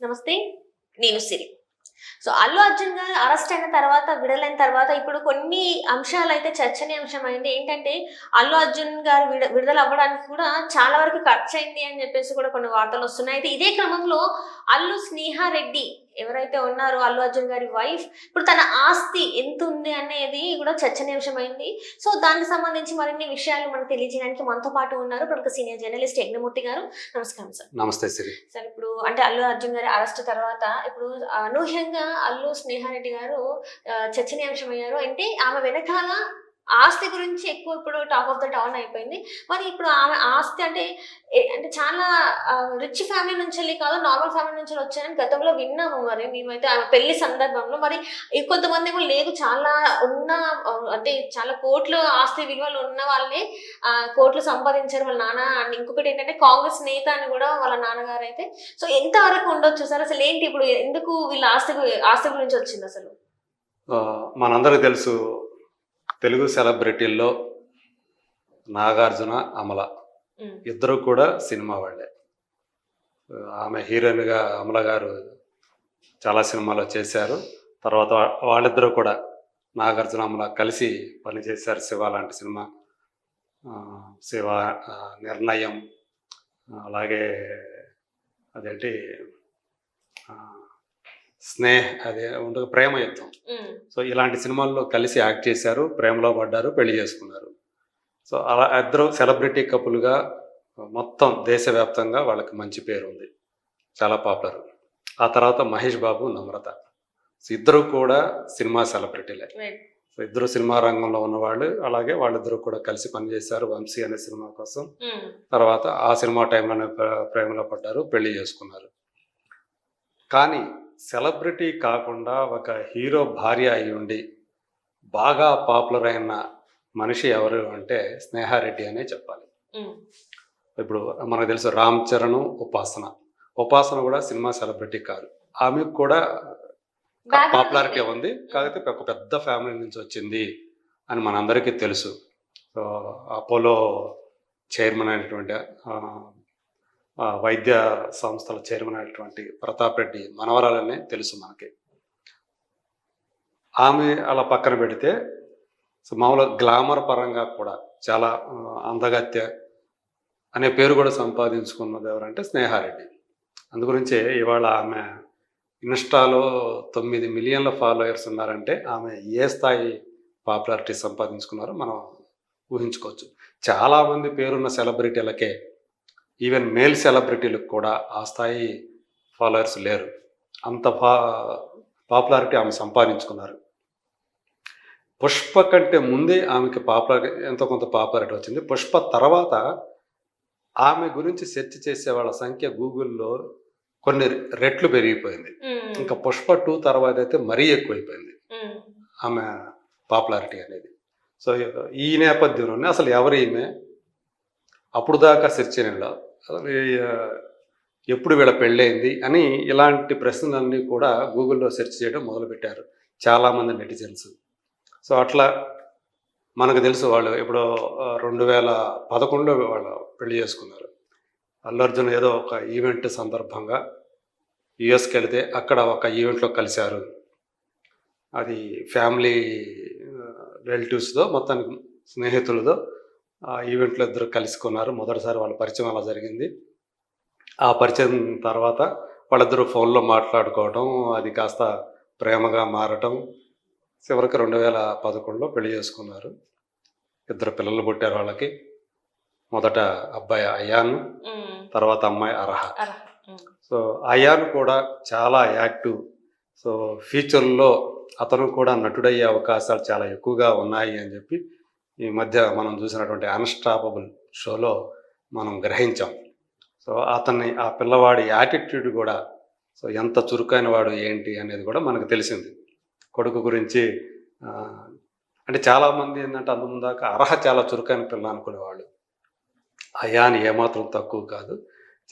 నమస్తే. నేను సిరి. సో అల్లు అర్జున్ గారు అరెస్ట్ అయిన తర్వాత విడుదలైన తర్వాత ఇప్పుడు కొన్ని అంశాలు అయితే చర్చనీయాంశమైంది. ఏంటంటే అల్లు అర్జున్ గారు విడ విడుదల అవ్వడానికి కూడా చాలా వరకు ఖర్చు అయింది అని చెప్పేసి కూడా కొన్ని వార్తలు వస్తున్నాయి. అయితే ఇదే క్రమంలో అల్లు స్నేహారెడ్డి ఎవరైతే ఉన్నారో అల్లు అర్జున్ గారి వైఫ్ ఇప్పుడు తన ఆస్తి ఎంత ఉంది అనేది కూడా చర్చనీయాంశమైంది. సో దానికి సంబంధించి మరిన్ని విషయాలు మనకు తెలియజేయడానికి మనతో పాటు ఉన్నారు ప్రముఖ సీనియర్ జర్నలిస్ట్ యజ్ఞమూర్తి గారు. నమస్కారం సార్. నమస్తే సిరి. సార్ ఇప్పుడు అంటే అల్లు అర్జున్ గారి అరెస్ట్ తర్వాత ఇప్పుడు అనూహ్యంగా అల్లు స్నేహారెడ్డి గారు ఆ, చర్చనీయాంశం అయ్యారు అంటే ఆమె వెనకాల ఆస్తి గురించి ఎక్కువ ఇప్పుడు టాప్ ఆఫ్ ద టౌన్ అయిపోయింది. మరి ఇప్పుడు ఆమె ఆస్తి అంటే అంటే చాలా రిచ్ ఫ్యామిలీ నుంచి వెళ్ళి కాదు నార్మల్ ఫ్యామిలీ నుంచి వెళ్ళి వచ్చారని గతంలో విన్నాము మరి. మేమైతే ఆమె పెళ్ళి సందర్భంలో మరి కొంతమంది ఏమో లేదు చాలా ఉన్న అంటే చాలా కోట్లు ఆస్తి విలువలు ఉన్న వాళ్ళని కోట్లు సంపాదించారు వాళ్ళ నాన్న. అండ్ ఇంకొకటి ఏంటంటే కాంగ్రెస్ నేత అని కూడా వాళ్ళ నాన్నగారు అయితే. సో ఎంత వరకు ఉండొచ్చు సార్? అసలు ఏంటి ఇప్పుడు ఎందుకు వీళ్ళ ఆస్తి ఆస్తి గురించి వచ్చింది అసలు? మనందరికీ తెలుసు తెలుగు సెలబ్రిటీల్లో నాగార్జున అమల ఇద్దరు కూడా సినిమా వాళ్ళే. ఆమె హీరోయిన్గా అమల గారు చాలా సినిమాలు చేశారు. తర్వాత వాళ్ళిద్దరూ కూడా నాగార్జున అమల కలిసి పనిచేశారు శివ లాంటి సినిమా. శివ నిర్ణయం అలాగే అదేంటి? స్నేహ్ అదే ఉండదు ప్రేమ యుద్ధం. సో ఇలాంటి సినిమాల్లో కలిసి యాక్ట్ చేశారు ప్రేమలో పడ్డారు పెళ్ళి చేసుకున్నారు. సో అలా ఇద్దరు సెలబ్రిటీ కపుల్గా మొత్తం దేశవ్యాప్తంగా వాళ్ళకి మంచి పేరు ఉంది. చాలా పాపులర్. ఆ తర్వాత మహేష్ బాబు నమ్రత. సో ఇద్దరు కూడా సినిమా సెలబ్రిటీలే. సో ఇద్దరు సినిమా రంగంలో ఉన్నవాళ్ళు అలాగే వాళ్ళిద్దరూ కూడా కలిసి పనిచేశారు వంశీ అనే సినిమా కోసం. తర్వాత ఆ సినిమా టైంలోనే ప్ర- ప్రేమలో పడ్డారు పెళ్ళి చేసుకున్నారు. కానీ సెలబ్రిటీ కాకుండా ఒక హీరో భార్య అయి ఉండి బాగా పాపులర్ అయిన మనిషి ఎవరు అంటే స్నేహారెడ్డి అనే చెప్పాలి. ఇప్పుడు మనకు తెలుసు రామ్ చరణ్ ఉపాసన. ఉపాసన కూడా సినిమా సెలబ్రిటీ కాదు. ఆమెకు కూడా పాపులారిటీ ఉంది. కాకపోతే ఒక పెద్ద ఫ్యామిలీ నుంచి వచ్చింది అని మనందరికీ తెలుసు. సో అపోలో చైర్మన్ అయినటువంటి వైద్య సంస్థల చైర్మన్ అయినటువంటి ప్రతాప్ రెడ్డి మనవరాలనే తెలుసు మనకి. ఆమె అలా పక్కన పెడితే మామూలుగా గ్లామర్ పరంగా కూడా చాలా అందగత్య అనే పేరు కూడా సంపాదించుకున్నది ఎవరంటే స్నేహారెడ్డి. అందుగురించే ఇవాళ ఆమె ఇన్స్టాలో తొమ్మిది మిలియన్ల ఫాలోయర్స్ ఉన్నారంటే ఆమె ఏ స్థాయి పాపులారిటీ సంపాదించుకున్నారో మనం ఊహించుకోవచ్చు. చాలామంది పేరున్న సెలబ్రిటీలకే ఈవెన్ మేల్ సెలబ్రిటీలకు కూడా ఆ స్థాయి ఫాలోయర్స్ లేరు. అంత పా పాపులారిటీ ఆమె సంపాదించుకున్నారు. పుష్ప కంటే ముందే ఆమెకి పాపులారిటీ ఎంతో కొంత పాపులారిటీ వచ్చింది. పుష్ప తర్వాత ఆమె గురించి సెర్చ్ చేసే వాళ్ళ సంఖ్య గూగుల్లో కొన్ని రెట్లు పెరిగిపోయింది. ఇంకా పుష్ప టూ తర్వాత అయితే మరీ ఎక్కువైపోయింది. ఆమె పాపులారిటీ అనేది. సో ఈ నేపథ్యంలోనే అసలు ఎవరు ఈమె? అప్పుడు దాకా సెర్చ్ అసలు ఎప్పుడు వీళ్ళ పెళ్ళైంది అని ఇలాంటి ప్రశ్నలన్నీ కూడా గూగుల్లో సెర్చ్ చేయడం మొదలుపెట్టారు చాలామంది నెటిజన్స్. సో అట్లా మనకు తెలుసు వాళ్ళు ఇప్పుడు రెండు వేల పదకొండులో వాళ్ళు పెళ్ళి చేసుకున్నారు. అల్లు అర్జున్ ఏదో ఒక ఈవెంట్ సందర్భంగా యుఎస్కి వెళితే అక్కడ ఒక ఈవెంట్లో కలిశారు. అది ఫ్యామిలీ రిలేటివ్స్తో మొత్తానికి స్నేహితులతో ఈవెంట్లో ఇద్దరు కలుసుకున్నారు. మొదటిసారి వాళ్ళ పరిచయం అలా జరిగింది. ఆ పరిచయం తర్వాత వాళ్ళిద్దరూ ఫోన్లో మాట్లాడుకోవడం అది కాస్త ప్రేమగా మారటం చివరికి రెండు వేల పదకొండులో పెళ్ళి చేసుకున్నారు. ఇద్దరు పిల్లలు పుట్టారు వాళ్ళకి. మొదట అబ్బాయి అయాన్ తర్వాత అమ్మాయి అర్హ. సో అయాన్ కూడా చాలా యాక్టివ్. సో ఫ్యూచర్లో అతను కూడా నటుడయ్యే అవకాశాలు చాలా ఎక్కువగా ఉన్నాయి అని చెప్పి ఈ మధ్య మనం చూసినటువంటి అన్స్టాపబుల్ షోలో మనం గ్రహించాం. సో అతన్ని ఆ పిల్లవాడి యాటిట్యూడ్ కూడా సో ఎంత చురుకైన వాడు ఏంటి అనేది కూడా మనకు తెలిసింది. కొడుకు గురించి అంటే చాలామంది ఏంటంటే అందుందాక అర్హ చాలా చురుకైన పిల్ల అనుకునేవాళ్ళు. అయాని ఏమాత్రం తక్కువ కాదు.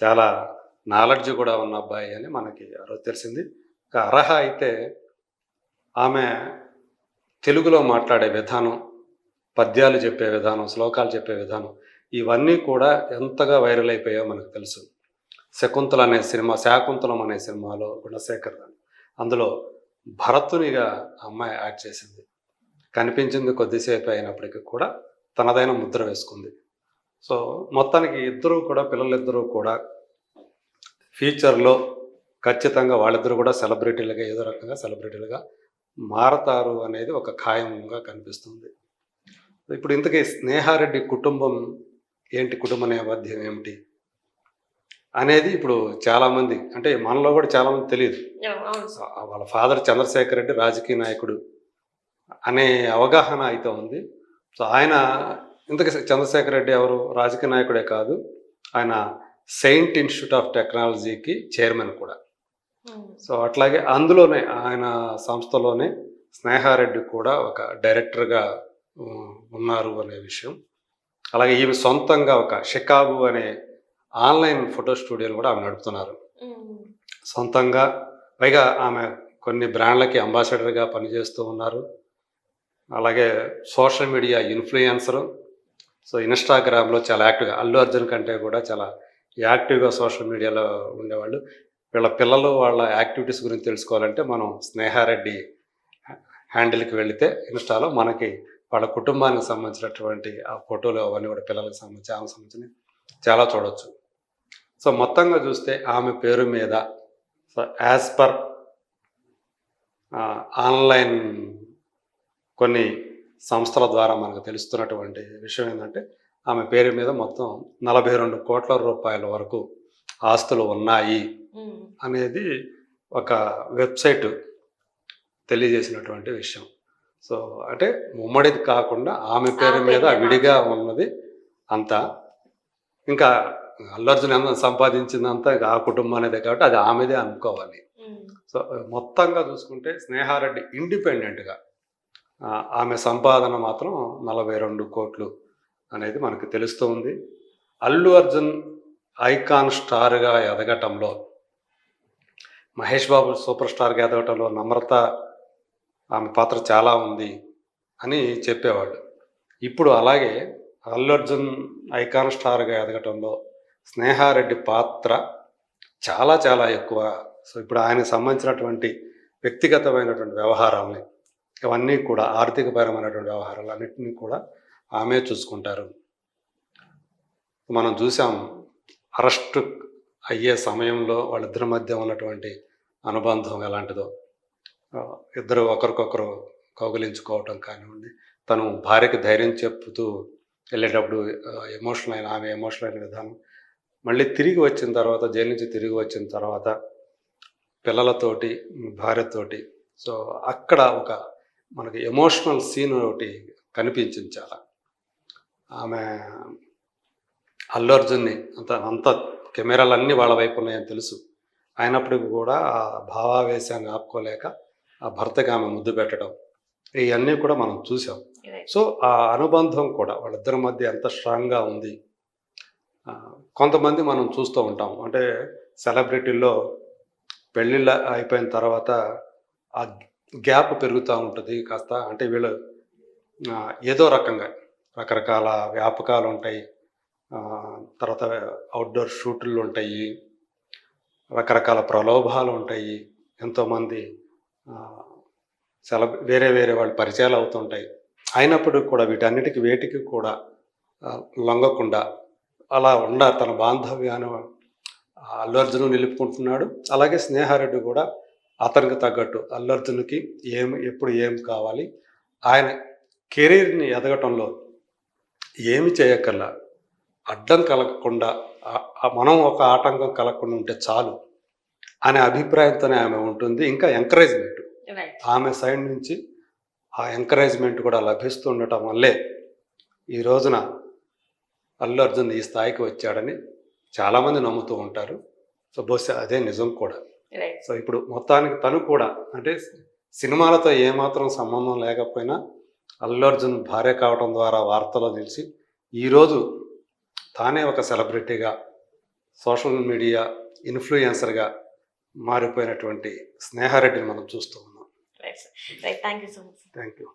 చాలా నాలెడ్జ్ కూడా ఉన్న అబ్బాయి అని మనకి ఆ రోజు తెలిసింది. అర్హ అయితే ఆమె తెలుగులో మాట్లాడే విధానం పద్యాలు చెప్పే విధానం శ్లోకాలు చెప్పే విధానం ఇవన్నీ కూడా ఎంతగా వైరల్ అయిపోయాయో మనకు తెలుసు. శకుంతల అనే సినిమా శాకుంతలం అనే సినిమాలో గుణశేఖర్ అందులో భరతునిగా అమ్మాయి యాక్ట్ చేసింది. కనిపించింది కొద్దిసేపు అయినప్పటికీ కూడా తనదైన ముద్ర వేసుకుంది. సో మొత్తానికి ఇద్దరూ కూడా పిల్లలిద్దరూ కూడా ఫ్యూచర్లో ఖచ్చితంగా వాళ్ళిద్దరూ కూడా సెలబ్రిటీలుగా ఏదో రకంగా సెలబ్రిటీలుగా మారతారు అనేది ఒక ఖాయంగా కనిపిస్తుంది. ఇప్పుడు ఇంతకీ స్నేహారెడ్డి కుటుంబం ఏంటి? కుటుంబ నేపథ్యం ఏమిటి? అనేది ఇప్పుడు చాలామంది అంటే మనలో కూడా చాలామంది తెలియదు. అవును సార్. వాళ్ళ ఫాదర్ చంద్రశేఖర్ రెడ్డి రాజకీయ నాయకుడు అనే అవగాహన అయితే ఉంది. సో ఆయన ఇంతకీ చంద్రశేఖర్ రెడ్డి ఎవరు? రాజకీయ నాయకుడే కాదు. ఆయన సెయింట్ ఇన్స్టిట్యూట్ ఆఫ్ టెక్నాలజీకి చైర్మన్ కూడా. సో అట్లాగే అందులోనే ఆయన సంస్థలోనే స్నేహారెడ్డి కూడా ఒక డైరెక్టర్గా ఉన్నారు అనే విషయం. అలాగే ఈమె సొంతంగా ఒక షికాగు అనే ఆన్లైన్ ఫోటో స్టూడియోలు కూడా ఆమె నడుపుతున్నారు. సొంతంగా పైగా ఆమె కొన్ని బ్రాండ్లకి అంబాసిడర్గా పనిచేస్తూ ఉన్నారు. అలాగే సోషల్ మీడియా ఇన్ఫ్లుయెన్సరు. సో ఇన్స్టాగ్రామ్లో చాలా యాక్టివ్గా అల్లు అర్జున్ కంటే కూడా చాలా యాక్టివ్గా సోషల్ మీడియాలో ఉండేవాళ్ళు. వీళ్ళ పిల్లలు వాళ్ళ యాక్టివిటీస్ గురించి తెలుసుకోవాలంటే మనం స్నేహారెడ్డి హ్యాండిల్కి వెళితే ఇన్స్టాలో మనకి వాళ్ళ కుటుంబానికి సంబంధించినటువంటి ఆ ఫోటోలు అవన్నీ కూడా పిల్లలకు సంబంధించి ఆమెకు సంబంధించి చాలా చూడొచ్చు. సో మొత్తంగా చూస్తే ఆమె పేరు మీద సో యాజ్ పర్ ఆన్లైన్ కొన్ని సంస్థల ద్వారా మనకు తెలుస్తున్నటువంటి విషయం ఏంటంటే ఆమె పేరు మీద మొత్తం నలభై రెండు కోట్ల రూపాయల వరకు ఆస్తులు ఉన్నాయి అనేది ఒక వెబ్సైట్ తెలియజేసినటువంటి విషయం. సో అంటే ఉమ్మడిది కాకుండా ఆమె పేరు మీద విడిగా ఉన్నది అంతా. ఇంకా అల్లు అర్జున్ ఎంత సంపాదించిందంతా ఇక ఆ కుటుంబం అనేది కాబట్టి అది ఆమెదే అనుకోవాలి. సో మొత్తంగా చూసుకుంటే స్నేహారెడ్డి ఇండిపెండెంట్గా ఆమె సంపాదన మాత్రం నలభై రెండు కోట్లు అనేది మనకు తెలుస్తూ ఉంది. అల్లు అర్జున్ ఐకాన్ స్టార్గా ఎదగటంలో మహేష్ బాబు సూపర్ స్టార్గా ఎదగటంలో నమ్రత ఆమె పాత్ర చాలా ఉంది అని చెప్పేవాడు. ఇప్పుడు అలాగే అల్లు అర్జున్ ఐకాన్ స్టార్గా ఎదగటంలో స్నేహారెడ్డి పాత్ర చాలా చాలా ఎక్కువ. సో ఇప్పుడు ఆయనకు సంబంధించినటువంటి వ్యక్తిగతమైనటువంటి వ్యవహారాలని ఇవన్నీ కూడా ఆర్థికపరమైనటువంటి వ్యవహారాలు అన్నింటినీ కూడా ఆమె చూసుకుంటారు. మనం చూసాం అరెస్ట్ అయ్యే సమయంలో వాళ్ళిద్దరి మధ్య ఉన్నటువంటి అనుబంధం ఎలాంటిదో. ఇద్దరు ఒకరికొకరు కౌగిలించుకోవటం కానివ్వండి. తను భార్యకి ధైర్యం చెప్తూ వెళ్ళేటప్పుడు ఎమోషనల్ అయిన ఆమె ఎమోషనల్ అయిన విధానం. మళ్ళీ తిరిగి వచ్చిన తర్వాత జైలు నుంచి తిరిగి వచ్చిన తర్వాత పిల్లలతోటి భార్యతోటి. సో అక్కడ ఒక మనకి ఎమోషనల్ సీన్ ఒకటి కనిపించింది చాలా. ఆమె అల్లు అర్జున్ని అంత అంత కెమెరాలన్నీ వాళ్ళ వైపు ఉన్నాయని తెలుసు. అయినప్పటికీ కూడా ఆ భావావేశాన్ని ఆపుకోలేక ఆ భర్తకి ఆమె ముద్దు పెట్టడం ఇవన్నీ కూడా మనం చూసాం. సో ఆ అనుబంధం కూడా వాళ్ళిద్దరి మధ్య ఎంత స్ట్రాంగ్గా ఉంది కొంతమంది మనం చూస్తూ ఉంటాం. అంటే సెలబ్రిటీల్లో పెళ్ళిళ్ళ అయిపోయిన తర్వాత ఆ గ్యాప్ పెరుగుతూ ఉంటుంది. కాస్త అంటే వీళ్ళు ఏదో రకంగా రకరకాల వ్యాపకాలు ఉంటాయి. తర్వాత అవుట్డోర్ షూట్లు ఉంటాయి. రకరకాల ప్రలోభాలు ఉంటాయి. ఎంతోమంది సెలబ్ వేరే వేరే వాళ్ళ పరిచయాలు అవుతుంటాయి. అయినప్పటికీ కూడా వీటన్నిటికీ వేటికి కూడా లొంగకుండా అలా ఉండ తన బాంధవ్యాన్ని అల్లు అర్జును నిలుపుకుంటున్నాడు. అలాగే స్నేహారెడ్డి కూడా అతనికి తగ్గట్టు అల్లు అర్జున్కి ఏం ఎప్పుడు ఏం కావాలి ఆయన కెరీర్ని ఎదగటంలో ఏమి చేయక్కర్లా అడ్డం కలగకుండా మనం ఒక ఆటంకం కలగకుండా ఉంటే చాలు. అనే అభిప్రాయంతోనే ఆమె ఉంటుంది. ఇంకా ఎంకరేజ్మెంట్ ఆమె సైడ్ నుంచి ఆ ఎంకరేజ్మెంట్ కూడా లభిస్తుండటం వల్లే ఈ రోజున అల్లు అర్జున్ ఈ స్థాయికి వచ్చాడని చాలామంది నమ్ముతూ ఉంటారు. సో బహుశా అదే నిజం కూడా. సో ఇప్పుడు మొత్తానికి తను కూడా అంటే సినిమాలతో ఏమాత్రం సంబంధం లేకపోయినా అల్లు అర్జున్ భార్య కావడం ద్వారా వార్తలో నిలిచి ఈరోజు తానే ఒక సెలబ్రిటీగా సోషల్ మీడియా ఇన్ఫ్లుయెన్సర్గా మారిపోయినటువంటి స్నేహారెడ్డిని మనం చూస్తూ ఉన్నాం. Right thank you so much thank you